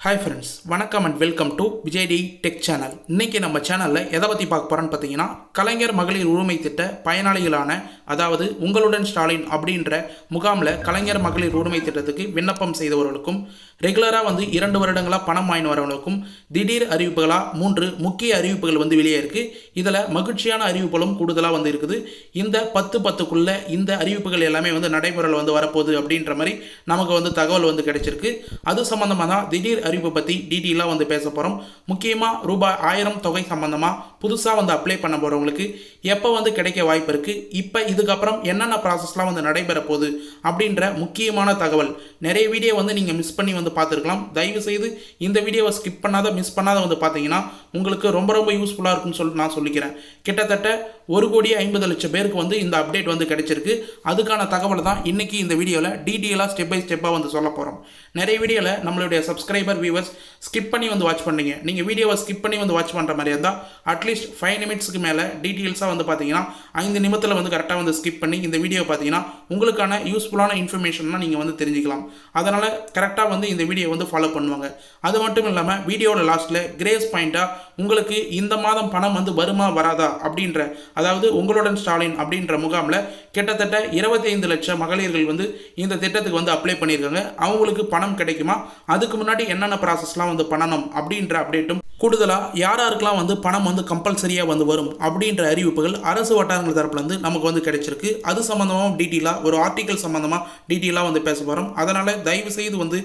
Hi friends வணக்கம் and welcome to Vijay T tech channel இன்றைக்கி நம்ம சேனலில் எதை பற்றி பார்க்க போகிறோன்னு பார்த்தீங்கன்னா கலைஞர் மகளிர் உரிமை திட்ட பயனாளிகளான அதாவது உங்களுடன் ஸ்டாலின் அப்படின்ற முகாமில் கலைஞர் மகளிர் உரிமை திட்டத்துக்கு விண்ணப்பம் செய்தவர்களுக்கும் ரெகுலராக வந்து இரண்டு வருடங்களாக பணம் வாங்கி வரவங்களுக்கும் திடீர் அறிவிப்புகளாக மூன்று முக்கிய அறிவிப்புகள் வந்து வெளியே இருக்குது இதில் மகிழ்ச்சியான அறிவிப்புகளும் கூடுதலாக வந்து இருக்குது. இந்த பத்து பத்துக்குள்ளே இந்த அறிவிப்புகள் எல்லாமே வந்து நடைமுறையில் வந்து வரப்போகுது அப்படின்ற மாதிரி நமக்கு வந்து தகவல் வந்து கிடைச்சிருக்கு. அது சம்மந்தமாக தான் திடீர் அறிவிப்பு பற்றி டீட்டெயிலாக வந்து பேச போகிறோம் முக்கியமாக ரூபாய் ஆயிரம் தொகை சம்மந்தமாக புதுசாக வந்து அப்ளை பண்ண போகிறவங்களுக்கு எப்போ வந்து கிடைக்க வாய்ப்பு இருக்குது இப்போ இதுக்கப்புறம் என்னென்ன ப்ராசஸ்லாம் வந்து நடைபெற போகுது? அப்படின்ற முக்கியமான தகவல். நிறைய வீடியோ வந்து நீங்கள் மிஸ் பண்ணி வந்து பார்த்துருக்கலாம். தயவு செய்து இந்த வீடியோவை ஸ்கிப் பண்ணாத மிஸ் பண்ணாத வந்து பார்த்தீங்கன்னா உங்களுக்கு ரொம்ப ரொம்ப யூஸ்ஃபுல்லாக இருக்கும்னு சொல்லி நான் சொல்லிக்கிறேன். கிட்டத்தட்ட ஒரு கோடி ஐம்பது லட்சம் பேருக்கு வந்து இந்த அப்டேட் வந்து கிடைச்சிருக்கு. அதுக்கான தகவல் தான் இன்றைக்கி இந்த வீடியோவில் டீட்டெயிலாக ஸ்டெப் பை ஸ்டெப்பாக வந்து சொல்ல போகிறோம் நிறைய வீடியோவில் நம்மளுடைய சப்ஸ்கிரைபர் வியூவர்ஸ் ஸ்கிப் பண்ணி வந்து வாட்ச் பண்ணீங்க. நீங்கள் வீடியோவை ஸ்கிப் பண்ணி வந்து வாட்ச் பண்ணுற மாதிரி இருந்தால் அட்லீஸ்ட் ஃபைவ் நிமிட்ஸ்க்கு மேலே டீட்டெயில்ஸாக வந்து பார்த்தீங்கன்னா ஐந்து நிமிடத்தில் வந்து கரெக்டாக வந்து ஸ்கிப் பண்ணி இந்த வீடியோ பார்த்தீங்கன்னா உங்களுக்கான யூஸ்ஃபுல்லான இன்ஃபர்மேஷன்லாம் நீங்கள் வந்து தெரிஞ்சுக்கலாம். அதனால் கரெக்டாக வந்து இந்த வீடியோ வந்து ஃபாலோ பண்ணுவாங்க. அது மட்டும் இல்லாமல் வீடியோட லாஸ்ட்டில் கிரேஸ் பாயிண்ட்டாக உங்களுக்கு இந்த மாதம் பணம் வந்து வருமா வராதா அப்படின்ற அதாவது உங்களுடன் ஸ்டாலின் அப்படின்ற முகாமில் கிட்டத்தட்ட இருபத்தி ஐந்து லட்சம் மகளிர்கள் வந்து இந்த திட்டத்துக்கு வந்து அப்ளை பண்ணியிருக்காங்க. அவங்களுக்கு பணம் கிடைக்குமா? அதுக்கு முன்னாடி என்ன என்னென்ன ப்ராசஸ்லாம் வந்து பண்ணணும் அப்படின்ற அப்டேட்டும் கூடுதலாக யார் யாருக்கெல்லாம் வந்து பணம் வந்து கம்பல்சரியாக வந்து வரும் அப்படின்ற அறிவிப்புகள் அரசு வட்டாரங்கள் தரப்புலேருந்து நமக்கு வந்து கிடைச்சிருக்கு. அது சம்மந்தமாகவும் டீட்டெயிலாக ஒரு ஆர்டிக்கல் சம்மந்தமாக டீட்டெயிலாக வந்து பேச போகிறோம் அதனால் தயவு செய்து வந்து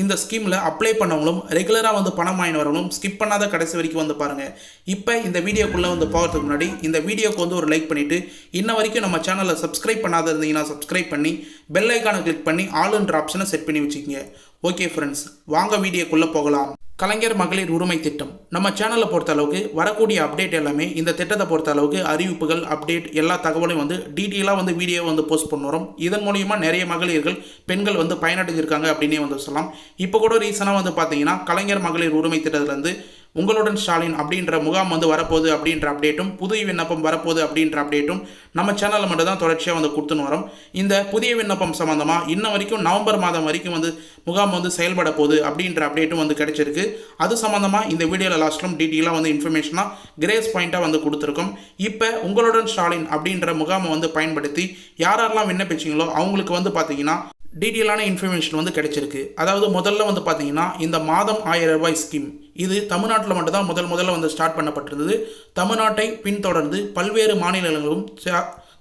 இந்த ஸ்கீமில் அப்ளை பண்ணவங்களும் ரெகுலராக வந்து பணம் வாங்கினவர்களும் ஸ்கிப் பண்ணாத கடைசி வரைக்கும் வந்து பாருங்கள் இப்போ இந்த வீடியோக்குள்ளே வந்து போகிறதுக்கு முன்னாடி இந்த வீடியோக்கு வந்து ஒரு லைக் பண்ணிவிட்டு இன்ன வரைக்கும் நம்ம சேனலை சப்ஸ்கிரைப் பண்ணாத இருந்தீங்கன்னா சப்ஸ்கிரைப் பண்ணி பெல் ஐக்கானை கிளிக் பண்ணி ஆளுன்ற ஆப்ஷனை செட் பண்ணி வச்சுக்கோங்க. ஓகே ஃப்ரெண்ட்ஸ் வாங்க வீடியோக்குள்ளே போகலாம். கலைஞர் மகளிர் உரிமை திட்டம். நம்ம சேனலை பொறுத்த அளவுக்கு வரக்கூடிய அப்டேட் எல்லாமே இந்த திட்டத்தை பொறுத்த அளவுக்கு அறிவிப்புகள் அப்டேட் எல்லா தகவலையும் வந்து டீட்டெயிலாக வந்து வீடியோ வந்து போஸ்ட் பண்ணுறோம். இதன் மூலியமாக நிறைய மகளிர்கள் பெண்கள் வந்து பயனடைஞ்சிருக்காங்க அப்படின்னே வந்து சொல்லலாம். இப்போ கூட ரீசனாக வந்து பார்த்தீங்கன்னா கலைஞர் மகளிர் உரிமை திட்டத்திலேருந்து உங்களுடன் ஸ்டாலின் அப்படின்ற முகாம் வந்து வரப்போகுது அப்படின்ற அப்டேட்டும் புதிய விண்ணப்பம் வரப்போகுது அப்படின்ற அப்டேட்டும் நம்ம சேனலில் மட்டும் தான் தொடர்ச்சியாக வந்து கொடுத்துன்னு வரோம். இந்த புதிய விண்ணப்பம் சம்மந்தமாக இன்ன வரைக்கும் நவம்பர் மாதம் வரைக்கும் வந்து முகாம் வந்து செயல்பட போகுது அப்படின்ற அப்டேட்டும் வந்து கிடைச்சிருக்கு. அது சம்மந்தமாக இந்த வீடியோவில் லாஸ்ட்லும் டீட்டெயிலாக வந்து இன்ஃபர்மேஷனாக கிரேஸ் பாயிண்ட்டாக வந்து கொடுத்துருக்கோம். இப்போ உங்களுடன் ஸ்டாலின் அப்படின்ற முகாமை வந்து பயன்படுத்தி யாரெல்லாம் விண்ணப்பிச்சிங்களோ அவங்களுக்கு வந்து பார்த்தீங்கன்னா டீட்டெயிலான இன்ஃபர்மேஷன் வந்து கிடைச்சிருக்கு. அதாவது முதல்ல வந்து பார்த்தீங்கன்னா இந்த மாதம் ஆயிரம் ரூபாய் ஸ்கீம் இது தமிழ்நாட்டில் மட்டும்தான் முதல் முதல்ல வந்து ஸ்டார்ட் பண்ணப்பட்டிருந்தது. தமிழ்நாட்டை பின்தொடர்ந்து பல்வேறு மாநிலங்களும்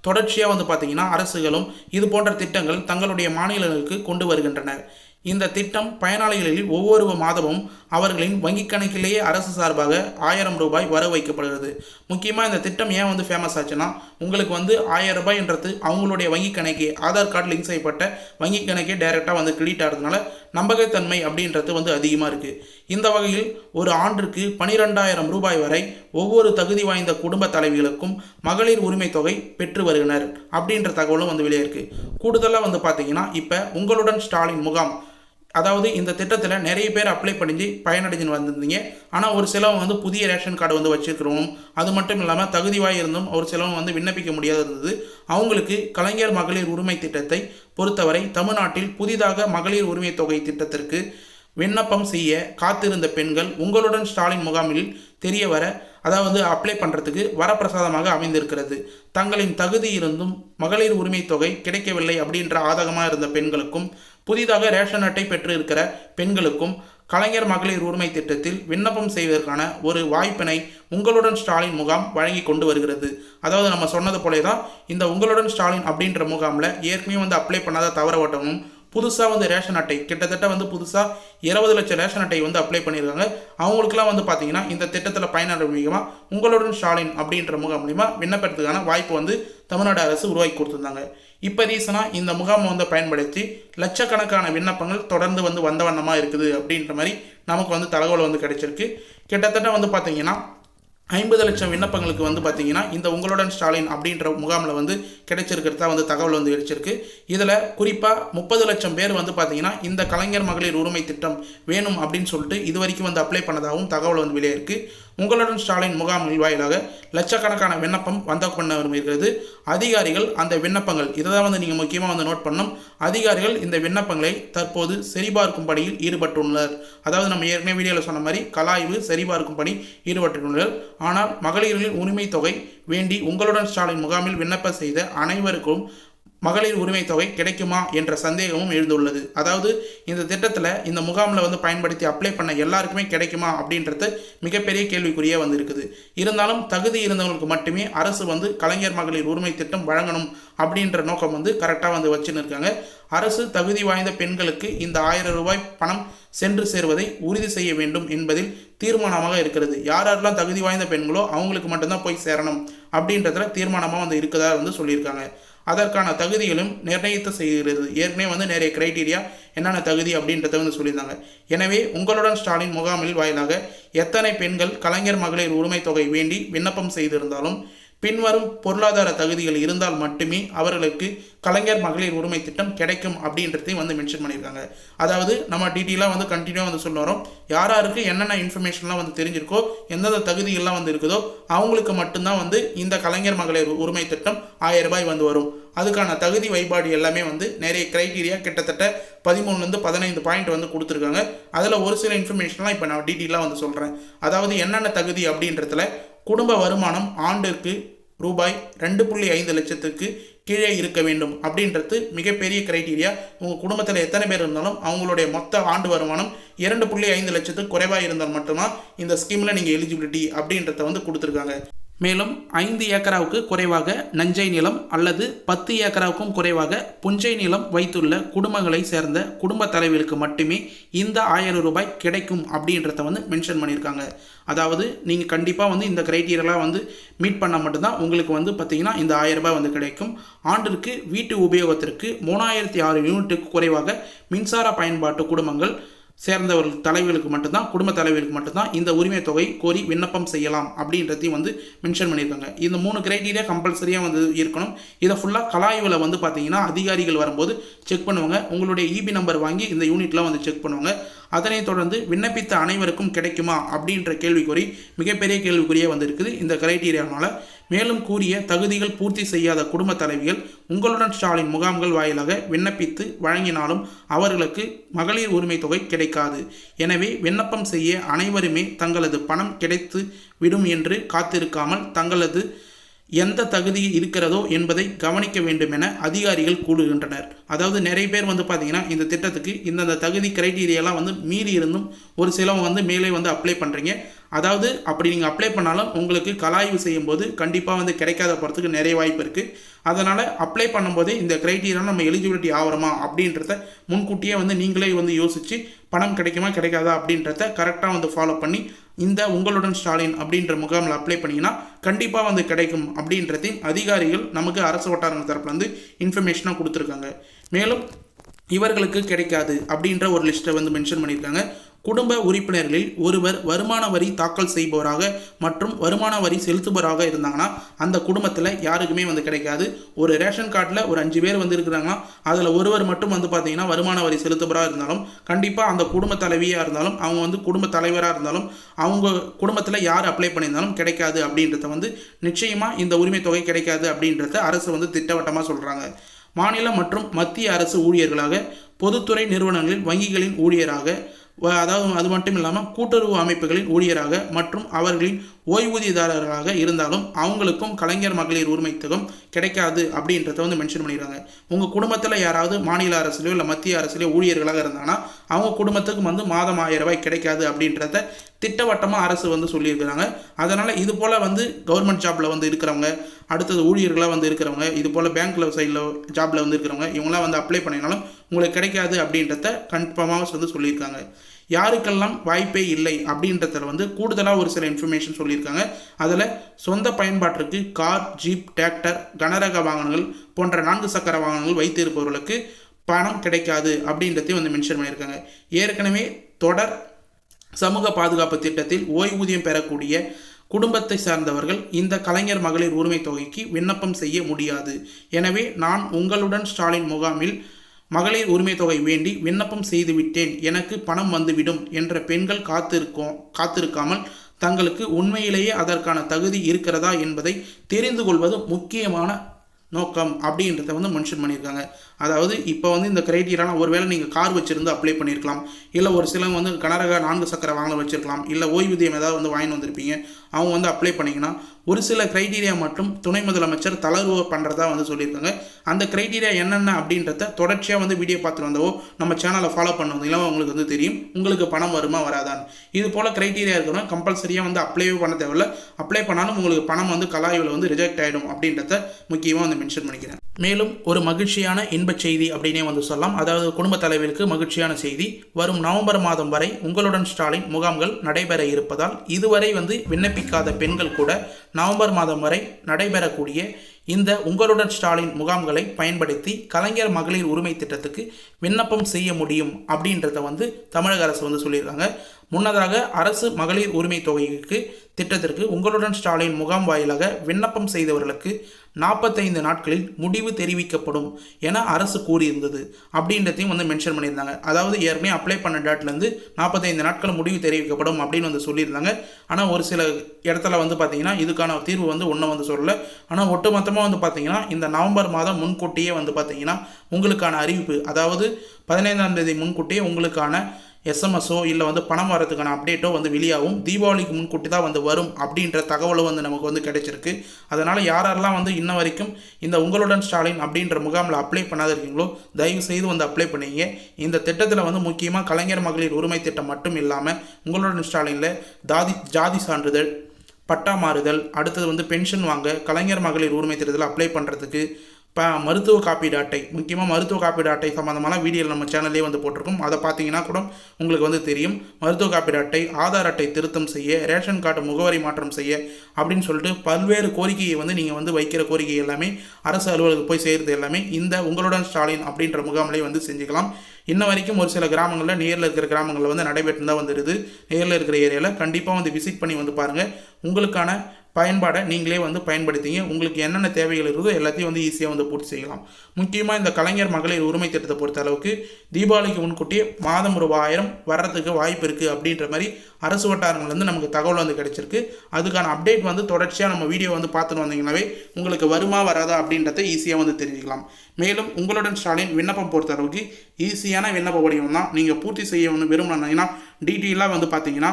தொடர்ச்சியாக வந்து பார்த்திங்கன்னா அரசுகளும் இது போன்ற திட்டங்கள் தங்களுடைய மாநிலங்களுக்கு கொண்டு வருகின்றன இந்த திட்டம் பயனாளிகளில் ஒவ்வொரு மாதமும் அவர்களின் வங்கிக் கணக்கிலேயே அரசு சார்பாக ஆயிரம் ரூபாய் வர வைக்கப்படுகிறது. முக்கியமாக இந்த திட்டம் ஏன் வந்து ஃபேமஸ் ஆச்சுன்னா உங்களுக்கு வந்து ஆயிரம் ரூபாய்ன்றது அவங்களுடைய வங்கி கணக்கே ஆதார் கார்டு லிங்க் செய்யப்பட்ட வங்கி கணக்கே டைரெக்டாக வந்து கிரெடிட் ஆகிறதுனால நம்பகத்தன்மை அப்படின்றது வந்து அதிகமாக இருக்குது இந்த வகையில் ஒரு ஆண்டிற்கு பனிரெண்டாயிரம் ரூபாய் வரை ஒவ்வொரு தகுதி வாய்ந்த குடும்ப தலைவிகளுக்கும் மகளிர் உரிமை தொகை பெற்று வருகினர் அப்படின்ற தகவலும் வந்து வெளியே இருக்கு. கூடுதலாக வந்து பார்த்தீங்கன்னா இப்போ உங்களுடன் ஸ்டாலின் முகாம் அதாவது இந்த திட்டத்தில் நிறைய பேர் அப்ளை பண்ணி பயனடைஞ்சின்னு வந்திருந்தீங்க. ஆனால் ஒரு சிலவங்க வந்து புதிய ரேஷன் கார்டு வந்து வச்சுருக்கிறோம். அது மட்டும் இல்லாமல் தகுதிவாய் இருந்தும் ஒரு சிலவங்க வந்து விண்ணப்பிக்க முடியாத இருந்தது அவங்களுக்கு கலைஞர் மகளிர் உரிமை திட்டத்தை பொறுத்தவரை தமிழ்நாட்டில் புதிதாக மகளிர் உரிமை தொகை திட்டத்திற்கு விண்ணப்பம் செய்ய காத்திருந்த பெண்கள் உங்களுடன் ஸ்டாலின் முகாமில் தெரிய வர அதாவது அப்ளை பண்ணுறதுக்கு வரப்பிரசாதமாக அமைந்திருக்கிறது. தங்களின் தகுதி இருந்தும் மகளிர் உரிமை தொகை கிடைக்கவில்லை அப்படின்ற ஆதகமாக இருந்த பெண்களுக்கும் புதிதாக ரேஷன் அட்டை பெற்று இருக்கிற பெண்களுக்கும் கலைஞர் மகளிர் உரிமை திட்டத்தில் விண்ணப்பம் செய்வதற்கான ஒரு வாய்ப்பினை உங்களுடன் ஸ்டாலின் முகாம் வழங்கி கொண்டு வருகிறது. அதாவது நம்ம சொன்னது போலே தான் இந்த உங்களுடன் ஸ்டாலின் அப்படின்ற முகாமில் ஏற்கனவே வந்து அப்ளை பண்ணாத தவறவட்டமும் புதுசாக வந்து ரேஷன் அட்டை கிட்டத்தட்ட வந்து புதுசாக இருபது லட்சம் ரேஷன் அட்டை வந்து அப்ளை பண்ணியிருக்காங்க. அவங்களுக்குலாம் வந்து பார்த்தீங்கன்னா இந்த திட்டத்தில் பயனாளர் மூலியமாக உங்களுடன் ஸ்டாலின் அப்படின்ற முகாம் மூலிமா விண்ணப்பத்துக்கான வாய்ப்பு வந்து தமிழ்நாடு அரசு உருவாக்கி கொடுத்துருந்தாங்க. இப்போ ரீசனாக இந்த முகாமை வந்து பயன்படுத்தி லட்சக்கணக்கான விண்ணப்பங்கள் தொடர்ந்து வந்து வந்த வண்ணமாக இருக்குது அப்படின்ற மாதிரி நமக்கு வந்து தகவல் வந்து கிடைச்சிருக்கு. கிட்டத்தட்ட வந்து பார்த்தீங்கன்னா ஐம்பது லட்சம் விண்ணப்பங்களுக்கு வந்து பார்த்தீங்கன்னா இந்த உங்களுடன் ஸ்டாலின் அப்படின்ற முகாமில் வந்து கிடைச்சிருக்கிறதா வந்து தகவல் வந்து கிடைச்சிருக்கு இதில் குறிப்பாக முப்பது லட்சம் பேர் வந்து பார்த்தீங்கன்னா இந்த கலைஞர் மகளிர் உரிமை திட்டம் வேணும் அப்படின்னு சொல்லிட்டு இது வரைக்கும் வந்து அப்ளை பண்ணதாகவும் தகவல் வந்து வெளியே இருக்குது உங்களுடன் ஸ்டாலின் முகாம்கள் வாயிலாக லட்சக்கணக்கான விண்ணப்பம் வந்த கொண்டு இருக்கிறது. அதிகாரிகள் அந்த விண்ணப்பங்கள் இதை தான் வந்து நீங்கள் முக்கியமாக வந்து நோட் பண்ணணும். அதிகாரிகள் இந்த விண்ணப்பங்களை தற்போது சரிபார்க்கும் பணியில் ஈடுபட்டுள்ளனர். அதாவது நம்ம ஏற்கனவே வீடியோவில் சொன்ன மாதிரி கலாய்வு சரிபார்க்கும் பணி ஈடுபட்டுள்ளனர். ஆனால் மகளிர்களின் உரிமை தொகை வேண்டி உங்களுடன் ஸ்டாலின் முகாமில் விண்ணப்பம் செய்த அனைவருக்கும் மகளிர் உரிமை தொகை கிடைக்குமா என்ற சந்தேகமும் எழுந்துள்ளது. அதாவது இந்த திட்டத்தில் இந்த முகாமில் வந்து பயன்படுத்தி அப்ளை பண்ண எல்லாருக்குமே கிடைக்குமா அப்படின்றது மிகப்பெரிய கேள்விக்குறியே வந்து இருக்குது இருந்தாலும் தகுதி இருந்தவங்களுக்கு மட்டுமே அரசு வந்து கலைஞர் மகளிர் உரிமை திட்டம் வழங்கணும் அப்படின்ற நோக்கம் வந்து கரெக்டாக வந்து வச்சுன்னு இருக்காங்க. அரசு தகுதி வாய்ந்த பெண்களுக்கு இந்த ஆயிரம் ரூபாய் பணம் சென்று சேர்வதை உறுதி செய்ய வேண்டும் என்பதில் தீர்மானமாக இருக்கிறது. யார் யாரெல்லாம் தகுதி வாய்ந்த பெண்களோ அவங்களுக்கு மட்டும்தான் போய் சேரணும் அப்படின்றதுல தீர்மானமாக வந்து இருக்கதா வந்து சொல்லியிருக்காங்க. அதற்கான தகுதிகளும் நிர்ணயித்து செய்கிறது. ஏற்கனவே வந்து நிறைய கிரைட்டீரியா என்னென்ன தகுதி அப்படின்றத வந்து சொல்லியிருந்தாங்க. எனவே உங்களுடன் ஸ்டாலின் முகாமில் வாயிலாக எத்தனை பெண்கள் கலைஞர் மகளிர் உரிமை தொகை வேண்டி விண்ணப்பம் செய்திருந்தாலும் பின்வரும் பொருளாதார தகுதிகள் இருந்தால் மட்டுமே அவர்களுக்கு கலைஞர் மகளிர் உரிமை திட்டம் கிடைக்கும் அப்படின்றதையும் வந்து மென்ஷன் பண்ணியிருக்காங்க. அதாவது நம்ம டீட்டெயிலாக வந்து கண்டினியூவாக வந்து சொல்ல வரோம். யார் யாருக்கு என்னென்ன இன்ஃபர்மேஷன்லாம் வந்து தெரிஞ்சிருக்கோ எந்தெந்த தகுதிகள்லாம் வந்து இருக்குதோ அவங்களுக்கு மட்டும்தான் வந்து இந்த கலைஞர் மகளிர் உரிமை திட்டம் ஆயிரம் ரூபாய் வந்து வரும். அதுக்கான தகுதி வழிபாடு எல்லாமே வந்து நிறைய கிரைட்டீரியா கிட்டத்தட்ட பதிமூணுலேருந்து பதினைந்து பாயிண்ட் வந்து கொடுத்துருக்காங்க. அதில் ஒரு சில இன்ஃபர்மேஷன்லாம் இப்போ நான் டீட்டெயிலாக வந்து சொல்கிறேன் அதாவது என்னென்ன தகுதி அப்படின்றதுல குடும்ப வருமானம் ஆண்டிற்கு ரூபாய் ரெண்டு புள்ளி ஐந்து லட்சத்துக்கு கீழே இருக்க வேண்டும் அப்படின்றது மிகப்பெரிய கிரைட்டீரியா உங்கள் குடும்பத்தில் எத்தனை பேர் இருந்தாலும் அவங்களுடைய மொத்த ஆண்டு வருமானம் இரண்டு புள்ளி ஐந்து லட்சத்துக்கு குறைவாக இருந்தால் மட்டும்தான் இந்த ஸ்கீமில் நீங்கள் எலிஜிபிலிட்டி அப்படின்றத வந்து கொடுத்துருக்காங்க. மேலும் ஐந்து ஏக்கராவுக்கு குறைவாக நஞ்சை நிலம் அல்லது பத்து ஏக்கராவுக்கும் குறைவாக புஞ்சை நிலம் வைத்துள்ள குடும்பங்களை சேர்ந்த குடும்ப தலைவர்களுக்கு மட்டுமே இந்த ஆயிரம் ரூபாய் கிடைக்கும் அப்படின்றத வந்து மென்ஷன் பண்ணியிருக்காங்க. அதாவது நீங்கள் கண்டிப்பாக வந்து இந்த க்ரைட்டீரியெல்லாம் வந்து மீட் பண்ணால் மட்டும்தான் உங்களுக்கு வந்து பார்த்திங்கன்னா இந்த ஆயிரம் ரூபாய் வந்து கிடைக்கும். ஆண்டிற்கு வீட்டு உபயோகத்திற்கு மூணாயிரத்தி ஆறு யூனிட்டுக்கு குறைவாக மின்சார பயன்பாட்டு குடும்பங்கள் சேர்ந்தவர்கள் தலைவர்களுக்கு மட்டும்தான் குடும்ப தலைவர்களுக்கு மட்டும்தான் இந்த உரிமை தொகை கோரி விண்ணப்பம் செய்யலாம் அப்படின்றதையும் வந்து மென்ஷன் பண்ணியிருக்காங்க. இந்த மூணு கிரைட்டீரியா கம்பல்சரியாக வந்து இருக்கணும். இதை ஃபுல்லாக கலாய்வில் வந்து பார்த்தீங்கன்னா அதிகாரிகள் வரும்போது செக் பண்ணுவாங்க. உங்களுடைய இபி நம்பர் வாங்கி இந்த யூனிட்லாம் வந்து செக் பண்ணுவாங்க. அதனைத் தொடர்ந்து விண்ணப்பித்த அனைவருக்கும் கிடைக்குமா அப்படின்ற கேள்விக்குறி மிகப்பெரிய கேள்விக்குறியே வந்திருக்குது இந்த கிரைட்டீரியானால் மேலும் கூறிய தகுதிகள் பூர்த்தி செய்யாத குடும்ப தலைவிகள் உங்களுடன் ஸ்டாலின் முகாம்கள் வாயிலாக விண்ணப்பித்து வழங்கினாலும் அவர்களுக்கு மகளிர் உரிமை தொகை கிடைக்காது. எனவே விண்ணப்பம் செய்ய அனைவருமே தங்களது பணம் கிடைத்து விடும் என்று காத்திருக்காமல் தங்களது எந்த தகுதி இருக்கிறதோ என்பதை கவனிக்க வேண்டும் என அதிகாரிகள் கூறுகின்றனர். அதாவது நிறைய பேர் வந்து பார்த்தீங்கன்னா இந்த திட்டத்துக்கு இந்தந்த தகுதி கிரைட்டீரியாலாம் வந்து மீறி இருந்தும் ஒரு சிலவங்க வந்து மேலே வந்து அப்ளை பண்ணுறீங்க அதாவது அப்படி நீங்கள் அப்ளை பண்ணாலும் உங்களுக்கு கலாய்வு செய்யும்போது கண்டிப்பாக வந்து கிடைக்காத போகிறதுக்கு நிறைய வாய்ப்பு இருக்குது அதனால் அப்ளை பண்ணும்போது இந்த க்ரைட்டீரியா நம்ம எலிஜிபிலிட்டி ஆகிறோமா அப்படின்றத முன்கூட்டியே வந்து நீங்களே வந்து யோசித்து பணம் கிடைக்குமா கிடைக்காதா அப்படின்றத கரெக்டாக வந்து ஃபாலோ பண்ணி இந்த உங்களுடன் ஸ்டாலின் அப்படின்ற முகாமில் அப்ளை பண்ணிங்கன்னா கண்டிப்பாக வந்து கிடைக்கும் அப்படின்றதையும் அதிகாரிகள் நமக்கு அரசு வட்டாரங்கள் தரப்புலேருந்து இன்ஃபர்மேஷனாக கொடுத்துருக்காங்க. மேலும் இவர்களுக்கு கிடைக்காது அப்படின்ற ஒரு லிஸ்ட்டை வந்து மென்ஷன் பண்ணியிருக்காங்க. குடும்ப உறுப்பினர்களில் ஒருவர் வருமான வரி தாக்கல் செய்பவராக மற்றும் வருமான வரி செலுத்துபவராக இருந்தாங்கன்னா அந்த குடும்பத்தில் யாருக்குமே வந்து கிடைக்காது. ஒரு ரேஷன் கார்டில் ஒரு அஞ்சு பேர் வந்து இருக்கிறாங்கன்னா அதில் ஒருவர் மட்டும் வந்து பார்த்தீங்கன்னா வருமான வரி செலுத்துபவராக இருந்தாலும் கண்டிப்பாக அந்த குடும்ப தலைவியாக இருந்தாலும் அவங்க வந்து குடும்ப தலைவராக இருந்தாலும் அவங்க குடும்பத்தில் யார் அப்ளை பண்ணியிருந்தாலும் கிடைக்காது அப்படின்றத வந்து நிச்சயமாக இந்த உரிமை தொகை கிடைக்காது அப்படின்றத அரசு வந்து திட்டவட்டமாக சொல்கிறாங்க மாநில மற்றும் மத்திய அரசு ஊழியர்களாக பொதுத்துறை நிறுவனங்களில் வங்கிகளின் ஊழியராக அதாவது அது மட்டும் இல்லாமல் கூட்டுறவு அமைப்புகளின் ஊழியராக மற்றும் அவர்களின் ஓய்வூதியதாரர்களாக இருந்தாலும் அவங்களுக்கும் கலைஞர் மகளிர் உரிமை தொகம் கிடைக்காது அப்படின்றத வந்து மென்ஷன் பண்ணிடுறாங்க உங்கள் குடும்பத்தில் யாராவது மாநில அரசுலையோ இல்லை மத்திய அரசுலையோ ஊழியர்களாக இருந்தாங்கன்னா அவங்க குடும்பத்துக்கும் வந்து மாதம் ஆயிரம் ரூபாய் கிடைக்காது அப்படின்றத திட்டவட்டமாக அரசு வந்து சொல்லியிருக்கிறாங்க. அதனால் இது போல் வந்து கவர்மெண்ட் ஜாப்பில் வந்து இருக்கிறவங்க அடுத்தது ஊழியர்களாக வந்து இருக்கிறவங்க இது போல் பேங்க்கில் சைடில் ஜாப்பில் வந்து இருக்கிறவங்க இவங்களாம் வந்து அப்ளை பண்ணினாலும் உங்களுக்கு கிடைக்காது அப்படின்றத கன்ஃபார்மாக வந்து சொல்லியிருக்காங்க. யாருக்கெல்லாம் வாய்ப்பே இல்லை அப்படின்றதில் வந்து கூடுதலாக ஒரு சில இன்ஃபர்மேஷன் சொல்லியிருக்காங்க. அதில் சொந்த பயன்பாட்டிற்கு கார் ஜீப் டிராக்டர் கனரக வாகனங்கள் போன்ற நான்கு சக்கர வாகனங்கள் வைத்திருப்பவர்களுக்கு பணம் கிடைக்காது அப்படின்றதையும் வந்து மென்ஷன் பண்ணியிருக்காங்க. ஏற்கனவே தொடர் சமூக பாதுகாப்பு திட்டத்தில் ஓய்வூதியம் பெறக்கூடிய குடும்பத்தை சார்ந்தவர்கள் இந்த கலைஞர் மகளிர் உரிமை தொகைக்கு விண்ணப்பம் செய்ய முடியாது. எனவே நான் உங்களுடன் ஸ்டாலின் முகாமில் மகளிர் உரிமை தொகை வேண்டி விண்ணப்பம் செய்துவிட்டேன் எனக்கு பணம் வந்துவிடும் என்ற பெண்கள் காத்திருக்கோம் காத்திருக்காமல் தங்களுக்கு உண்மையிலேயே அதற்கான தகுதி இருக்கிறதா என்பதை தெரிந்து கொள்வது முக்கியமான நோக்கம் அப்படின்றத வந்து மென்ஷன் பண்ணியிருக்காங்க. அதாவது இப்போ வந்து இந்த கிரைட்டீரியாலாம் ஒருவேளை நீங்கள் கார் வச்சுருந்து அப்ளை பண்ணியிருக்கலாம் இல்லை ஒரு சிலவங்க வந்து கனரக நான்கு சக்கர வாகனம் வச்சுருக்கலாம். இல்லை ஓய்வூதியம் ஏதாவது வந்து வாங்கி வந்திருப்பீங்க. அவங்க வந்து அப்ளை பண்ணிங்கன்னா ஒரு சில கிரைட்டீரியா மட்டும் துணை முதலமைச்சர் தளர்வு பண்ணுறதா வந்து சொல்லியிருக்காங்க. அந்த கிரைட்டீரியா என்னென்ன அப்படின்றத தொடர்ச்சியாக வந்து வீடியோ பார்த்துட்டு வந்தவோ நம்ம சேனலை ஃபாலோ பண்ண வந்தீங்களா உங்களுக்கு வந்து தெரியும். உங்களுக்கு பணம் வருமா வராதான் இது போல் கிரைட்டீரியா இருக்கிறவங்க கம்பல்சரியாக வந்து அப்ளைவே பண்ண தேவையில்ல. அப்ளை பண்ணாலும் உங்களுக்கு பணம் வந்து கலாய்வில் வந்து ரிஜெக்ட் ஆகிடும் அப்படின்றத முக்கியமாக வந்து மென்ஷன் பண்ணிக்கிறேன். மேலும் ஒரு மகிழ்ச்சியான இன்பச் செய்தி அப்படின்னே வந்து சொல்லலாம். அதாவது குடும்ப தலைவிற்கு மகிழ்ச்சியான செய்தி. வரும் நவம்பர் மாதம் வரை உங்களுடன் ஸ்டாலின் முகாம்கள் நடைபெற இருப்பதால் இதுவரை வந்து விண்ணப்பிக்காத பெண்கள் கூட நவம்பர் மாதம் வரை நடைபெறக்கூடிய இந்த உங்களுடன் ஸ்டாலின் முகாம்களை பயன்படுத்தி கலைஞர் மகளிர் உரிமை திட்டத்துக்கு விண்ணப்பம் செய்ய முடியும் அப்படின்றத வந்து தமிழக அரசு வந்து சொல்லியிருக்காங்க. முன்னதாக அரசு மகளிர் உரிமை தொகைக்கு திட்டத்திற்கு உங்களுடன் ஸ்டாலின் முகாம் வாயிலாக விண்ணப்பம் செய்தவர்களுக்கு நாற்பத்தைந்து நாட்களில் முடிவு தெரிவிக்கப்படும் என அரசு கூறியிருந்தது. அப்படின்றதையும் வந்து மென்ஷன் பண்ணியிருந்தாங்க. அதாவது ஏற்கனவே அப்ளை பண்ண டேட்லேருந்து நாற்பத்தைந்து நாட்கள் முடிவு தெரிவிக்கப்படும் அப்படின்னு வந்து சொல்லியிருந்தாங்க. ஆனால் ஒரு சில இடத்துல வந்து பார்த்திங்கன்னா இதுக்கான தீர்வு வந்து ஒன்றும் வந்து சொல்லலை. ஆனால் ஒட்டுமொத்தமாக வந்து பார்த்தீங்கன்னா இந்த நவம்பர் மாதம் முன்கூட்டியே வந்து பார்த்தீங்கன்னா உங்களுக்கான அறிவிப்பு அதாவது பதினைந்தாம் தேதி முன்கூட்டியே உங்களுக்கான எஸ்எம்எஸோ இல்லை வந்து பணம் வரதுக்கான அப்டேட்டோ வந்து வெளியாகும். தீபாவளிக்கு முன்கூட்டி தான் வந்து வரும் அப்படின்ற தகவலும் வந்து நமக்கு வந்து கிடைச்சிருக்கு. அதனால் யாரெல்லாம் வந்து இன்ன வரைக்கும் இந்த உங்களுடன் ஸ்டாலின் அப்படின்ற முகாமில் அப்ளை பண்ணாத இருக்கீங்களோ தயவு செய்து வந்து அப்ளை பண்ணிங்க. இந்த திட்டத்தில் வந்து முக்கியமாக கலைஞர் மகளிர் உரிமை திட்டம் மட்டும் இல்லாமல் உங்களுடன் ஸ்டாலினில் தாதி ஜாதி சான்றிதழ் பட்டா மாறுதல் அடுத்தது வந்து பென்ஷன் வாங்க கலைஞர் மகளிர் உரிமை தேர்தல் அப்ளை பண்ணுறதுக்கு இப்போ மருத்துவ காப்பீடு அட்டை முக்கியமாக மருத்துவ காப்பீடு அட்டை சம்மந்தமான வீடியோ நம்ம சேனல்லே வந்து போட்டிருக்கோம். அதை பார்த்தீங்கன்னா கூட உங்களுக்கு வந்து தெரியும். மருத்துவ காப்பீடு அட்டை ஆதார் அட்டை திருத்தம் செய்ய ரேஷன் கார்டு முகவரி மாற்றம் செய்ய அப்படின்னு சொல்லிட்டு பல்வேறு கோரிக்கையை வந்து நீங்கள் வந்து வைக்கிற கோரிக்கை எல்லாமே அரசு அலுவலகம் போய் செய்கிறது எல்லாமே இந்த உங்களுடன் ஸ்டாலின் அப்படின்ற முகாமிலே வந்து செஞ்சுக்கலாம். இன்ன வரைக்கும் ஒரு சில கிராமங்களில் நேரில் இருக்கிற கிராமங்களில் வந்து நடைபெற்று தான் வந்துடுது நேரில் இருக்கிற ஏரியாவில் கண்டிப்பாக வந்து விசிட் பண்ணி வந்து பாருங்கள் உங்களுக்கான பயன்பாடை நீங்களே வந்து பயன்படுத்திங்க. உங்களுக்கு என்னென்ன தேவைகள் இருக்குதோ எல்லாத்தையும் வந்து ஈஸியாக வந்து பூர்த்தி செய்யலாம். முக்கியமாக இந்த கலைஞர் மகளிர் உரிமை திட்டத்தை பொறுத்த அளவுக்கு தீபாவளிக்கு முன்கூட்டியே மாதம் ரூபாயிரம் வர்றதுக்கு வாய்ப்பு இருக்குது அப்படின்ற மாதிரி அரசு வட்டாரங்கள்லேருந்து நமக்கு தகவல் வந்து கிடைச்சிருக்கு. அதுக்கான அப்டேட் வந்து தொடர்ச்சியாக நம்ம வீடியோ வந்து பார்த்துட்டு வந்தீங்கன்னாவே உங்களுக்கு வருமா வராதா அப்படின்றத ஈஸியாக வந்து தெரிஞ்சுக்கலாம். மேலும் உங்களுடன் ஸ்டாலின் விண்ணப்பம் பொறுத்த அளவுக்கு ஈஸியான விண்ணப்ப வடிவம் தான் நீங்கள் பூர்த்தி செய்ய வந்து விரும்பினீங்கன்னா டீட்டெயிலாக வந்து பார்த்தீங்கன்னா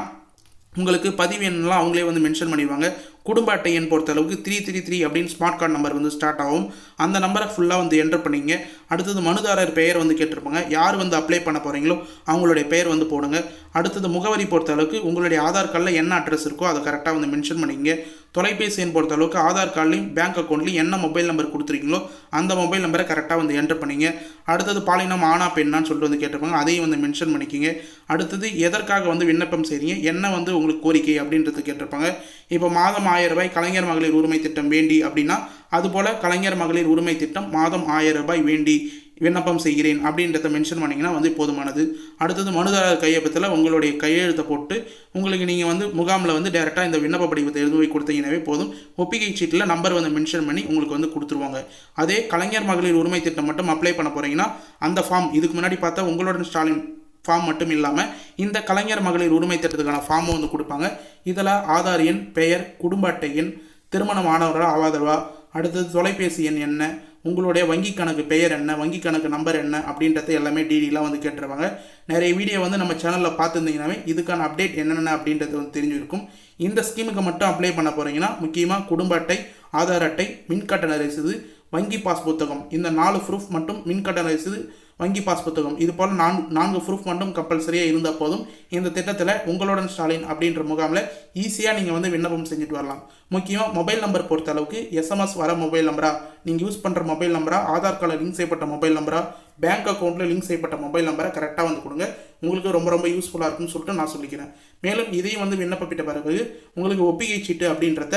உங்களுக்கு பதிவு எண்ணெலாம் அவங்களே வந்து மென்ஷன் பண்ணிடுவாங்க. குடும்ப அட்டை எண் பொறுத்த அளவுக்கு த்ரீ த்ரீ த்ரீ அப்படின்னு ஸ்மார்ட் கார்டு நம்பர் வந்து ஸ்டார்ட் ஆகும். அந்த நம்பரை ஃபுல்லாக வந்து என்டர் பண்ணிங்க. அடுத்தது மனுதாரர் பெயர் வந்து கேட்டிருப்பாங்க. யார் வந்து அப்ளை பண்ண போகிறீங்களோ அவங்களுடைய பெயர் வந்து போடுங்க. அடுத்தது முகவரி பொறுத்த அளவுக்கு உங்களுடைய ஆதார் கார்டில் என்ன அட்ரஸ் இருக்கோ அதை கரெக்டாக வந்து மென்ஷன் பண்ணிங்க. தொலைபேசி எண் பொறுத்த அளவுக்கு ஆதார் கார்ட்லையும் பேங்க் அக்கௌண்ட்லையும் என்ன மொபைல் நம்பர் கொடுத்துருக்கீங்களோ அந்த மொபைல் நம்பரை கரெக்டாக வந்து என்டர் பண்ணிங்க. அடுத்தது பாலினம் ஆனா பெண்ணான்னு சொல்லிட்டு வந்து கேட்டிருப்பாங்க. அதையும் வந்து மென்ஷன் பண்ணிக்கிங்க. அடுத்தது எதற்காக வந்து விண்ணப்பம் செய்கிறீங்க என்ன வந்து உங்களுக்கு கோரிக்கை அப்படின்றது கேட்டிருப்பாங்க. இப்போ மாதம் ஆயிரம் ரூபாய் கலைஞர் மகளிர் உரிமை திட்டம் வேண்டி அப்படின்னா அதுபோல் கலைஞர் மகளிர் உரிமை திட்டம் மாதம் ஆயிரம் ரூபாய் வேண்டி விண்ணப்பம் செய்கிறேன் அப்படின்றத மென்ஷன் பண்ணிங்கன்னா வந்து போதுமானது. அடுத்தது மனுதாரர் கையெழுத்தில் உங்களுடைய கையெழுத்தை போட்டு உங்களுக்கு நீங்கள் வந்து முகாமில் வந்து டேரெக்டாக இந்த விண்ணப்ப படிவத்தை எழுதி போய் கொடுத்தீங்கன்னாவே போதும். ஒப்பிகை சீட்டில் நம்பர் வந்து மென்ஷன் பண்ணி உங்களுக்கு வந்து கொடுத்துருவாங்க. அதே கலைஞர் மகளிர் உரிமை திட்டம் மட்டும் அப்ளை பண்ண போகிறீங்கன்னா அந்த ஃபார்ம் இதுக்கு முன்னாடி பார்த்தா உங்களுடன் ஸ்டாலின் ஃபார்ம் மட்டும் இல்லாமல் இந்த கலைஞர் மகளிர் உரிமை திட்டத்துக்கான ஃபார்மும் வந்து கொடுப்பாங்க. இதில் ஆதார் எண் பெயர் குடும்ப அட்டை எண் திருமணம் ஆனவர்களா ஆவாதவா அடுத்தது தொலைபேசி எண் என்ன உங்களுடைய வங்கி கணக்கு பெயர் என்ன வங்கி கணக்கு நம்பர் என்ன அப்படின்றத எல்லாமே டீடெயிலாக வந்து கேட்டுருவாங்க. நிறைய வீடியோ வந்து நம்ம சேனலில் பார்த்துருந்தீங்கன்னாவே இதுக்கான அப்டேட் என்னென்ன அப்படின்றது வந்து தெரிஞ்சிருக்கும். இந்த ஸ்கீமுக்கு மட்டும் அப்ளை பண்ண போகிறீங்கன்னா முக்கியமாக குடும்ப அட்டை ஆதார் அட்டை மின் கட்டண ரசீது வங்கி பாஸ் புத்தகம் இந்த நாலு ப்ரூஃப் மட்டும் மின் கட்டண ரசீது வங்கி பாஸ் புத்தகம். இது போல் நான் நான்கு ப்ரூஃப் மட்டும் கம்பல்சரியாக இருந்தால் போதும். இந்த திட்டத்தில் உங்களுடன் ஸ்டாலின் அப்படின்ற முகாமில் ஈஸியாக நீங்கள் வந்து விண்ணப்பம் செஞ்சுட்டு வரலாம். முக்கியமாக மொபைல் நம்பர் பொறுத்த அளவுக்கு எஸ்எம்எஸ் வர மொபைல் நம்பரா நீங்கள் யூஸ் பண்ணுற மொபைல் நம்பரா ஆதார் கார்டில் லிங்க் செய்யப்பட்ட மொபைல் நம்பரா பேங்க் அக்கௌண்ட்டில் லிங்க் செய்யப்பட்ட மொபைல் நம்பரை கரெக்டாக வந்து கொடுங்க. உங்களுக்கு ரொம்ப ரொம்ப யூஸ்ஃபுல்லாக இருக்கும்னு சொல்லிட்டு நான் சொல்லிக்கிறேன். மேலும் இதையும் வந்து விண்ணப்பப்பிட்ட பிறகு உங்களுக்கு ஒப்பிகை சீட்டு அப்படின்றத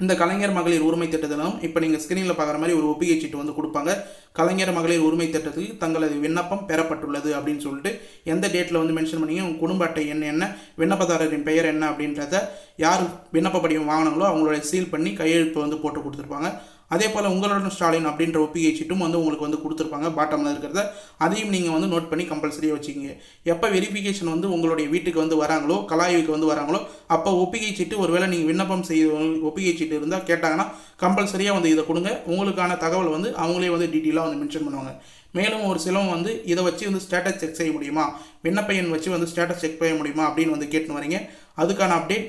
இந்த கலைஞர் மகளிர் உரிமை திட்டத்திலும் இப்போ நீங்கள் ஸ்க்ரீனில் பார்க்குற மாதிரி ஒரு ஒப்புகை சீட்டு வந்து கொடுப்பாங்க. கலைஞர் மகளிர் உரிமை திட்டத்துக்கு தங்களது விண்ணப்பம் பெறப்பட்டுள்ளது அப்படின்னு சொல்லிட்டு எந்த டேட்டில் வந்து மென்ஷன் பண்ணி உங்கள் குடும்ப அட்டை எண் என்ன? விண்ணப்பதாரரின் பெயர் என்ன அப்படின்றத யார் விண்ணப்ப படிவம் வாங்கினாங்களோ அவங்களோட சீல் பண்ணி கையெழுத்து வந்து போட்டு கொடுத்துருப்பாங்க. அதே போல் உங்களுடன் ஸ்டாலின் அப்படின்ற ஒப்பிகை சீட்டும் வந்து உங்களுக்கு வந்து கொடுத்துருப்பாங்க பாட்டமில் இருக்கிறத அதையும் நீங்கள் வந்து நோட் பண்ணி கம்பல்சரியாக வச்சுக்கிங்க. எப்போ வெரிஃபிகேஷன் வந்து உங்களுடைய வீட்டுக்கு வந்து வராங்களோ கலாய்வுக்கு வந்து வராங்களோ அப்போ ஒப்பிகை சீட்டு ஒருவேளை நீங்கள் விண்ணப்பம் செய்ய ஒப்பிகை சீட்டு இருந்தால் கேட்டாங்கன்னா கம்பல்சரியாக வந்து இதை கொடுங்க. உங்களுக்கான தகவல் வந்து அவங்களே வந்து டீட்டெயிலாக வந்து மென்ஷன் பண்ணுவாங்க. மேலும் ஒரு சிலவங்க வந்து இதை வச்சு வந்து ஸ்டேட்டஸ் செக் செய்ய முடியுமா? விண்ணப்ப எண் வச்சு வந்து ஸ்டேட்டஸ் செக் செய்ய முடியுமா? அப்படின்னு வந்து கேட்டுன்னு வரீங்க. அதுக்கான அப்டேட்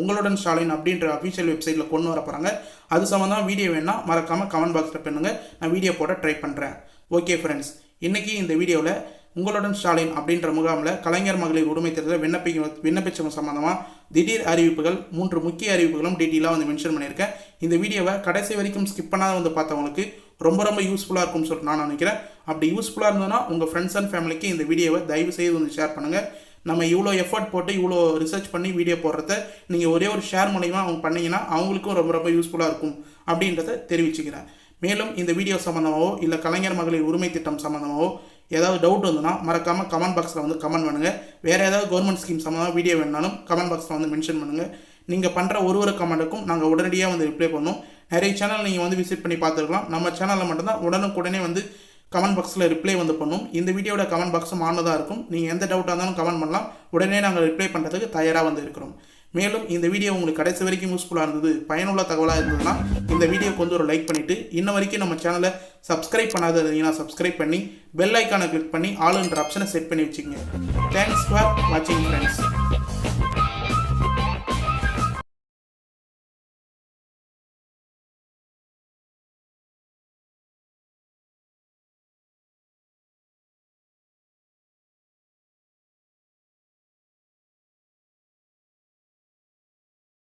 உங்களுடன் ஸ்டாலின் அப்படின்ற அஃபிஷியல் வெப்சைட்டில் கொண்டு வர போகிறாங்க அது சம்மந்தமாக வீடியோ வேணால் மறக்காமல் கமெண்ட் பாக்ஸில் பண்ணுங்கள் நான் வீடியோ போட ட்ரை பண்ணுறேன் ஓகே ஃப்ரெண்ட்ஸ் இன்றைக்கி இந்த வீடியோவில் உங்களுடன் ஸ்டாலின் அப்படின்ற முகாமில் கலைஞர் மகளிர் உரிமை தேர்தலில் விண்ணப்பிக்க விண்ணப்பிச்சவங்க சம்மந்தமாக திடீர் அறிவிப்புகள் மூன்று முக்கிய அறிவிப்புகளும் டீட்டெயிலாக வந்து மென்ஷன் பண்ணியிருக்கேன். இந்த வீடியோவை கடைசி வரைக்கும் ஸ்கிப் பண்ணாத வந்து பார்த்தவங்களுக்கு ரொம்ப ரொம்ப யூஸ்ஃபுல்லாக இருக்கும்னு சொல்லிட்டு நான் நினைக்கிறேன். அப்படி யூஸ்ஃபுல்லாக இருந்ததுன்னா உங்கள் ஃப்ரெண்ட்ஸ் அண்ட் ஃபேமிலிக்கு இந்த வீடியோவை தயவு செய்து வந்து ஷேர் பண்ணுங்கள் நம்ம இவ்வளோ எஃபர்ட் போட்டு இவ்வளோ ரிசர்ச் பண்ணி வீடியோ போடுறத நீங்கள் ஒரே ஒரு ஷேர் மூலிமா அவங்க பண்ணிங்கன்னா அவங்களுக்கும் ரொம்ப ரொம்ப யூஸ்ஃபுல்லாக இருக்கும் அப்படின்றத தெரிவிச்சுக்கிறேன். மேலும் இந்த வீடியோ சம்மந்தமாகவோ இல்லை கலைஞர் மகளிர் உரிமை திட்டம் சம்மந்தமாகவோ ஏதாவது டவுட் வந்துன்னா மறக்காமல் கமெண்ட் பாக்ஸில் வந்து கமெண்ட் பண்ணுங்கள் வேறு ஏதாவது கவர்மெண்ட் ஸ்கீம் சம்மந்தமாக வீடியோ வேணாலும் கமெண்ட் பாக்ஸில் வந்து மென்ஷன் பண்ணுங்கள் நீங்கள் பண்ணுற ஒரு ஒரு கமெண்ட்டுக்கும் நாங்கள் உடனடியாக வந்து ரிப்ளை பண்ணோம் நிறைய சேனல் நீங்கள் வந்து விசிட் பண்ணி பார்த்துருக்கலாம். நம்ம சேனலில் மட்டும்தான் உடனுக்குடனே வந்து கமெண்ட் பாக்ஸில் ரிப்ளை வந்து பண்ணும் இந்த வீடியோட கமெண்ட் பாக்ஸும் ஆனதாக இருக்கும். நீங்கள் எந்த டவுட்டாக இருந்தாலும் கமெண்ட் பண்ணலாம். உடனே நாங்கள் ரிப்ளை பண்ணுறதுக்கு தயாராக வந்து இருக்கிறோம். மேலும் இந்த வீடியோ உங்களுக்கு கடைசி வரைக்கும் யூஸ்ஃபுல்லாக இருந்தது பயனுள்ள தகவலாக இருந்ததுன்னா இந்த வீடியோக்கு வந்து ஒரு லைக் பண்ணிவிட்டு இன்ன வரைக்கும் நம்ம சேனலை சப்ஸ்கிரைப் பண்ணாத இருந்தீங்கன்னா சப்ஸ்கிரைப் பண்ணி பெல் ஐக்கானை கிளிக் பண்ணி ஆளுன்ற ஆப்ஷனை செட் பண்ணி வச்சுக்கோங்க. தேங்க்ஸ் ஃபார் வாட்சிங் ஃப்ரெண்ட்ஸ்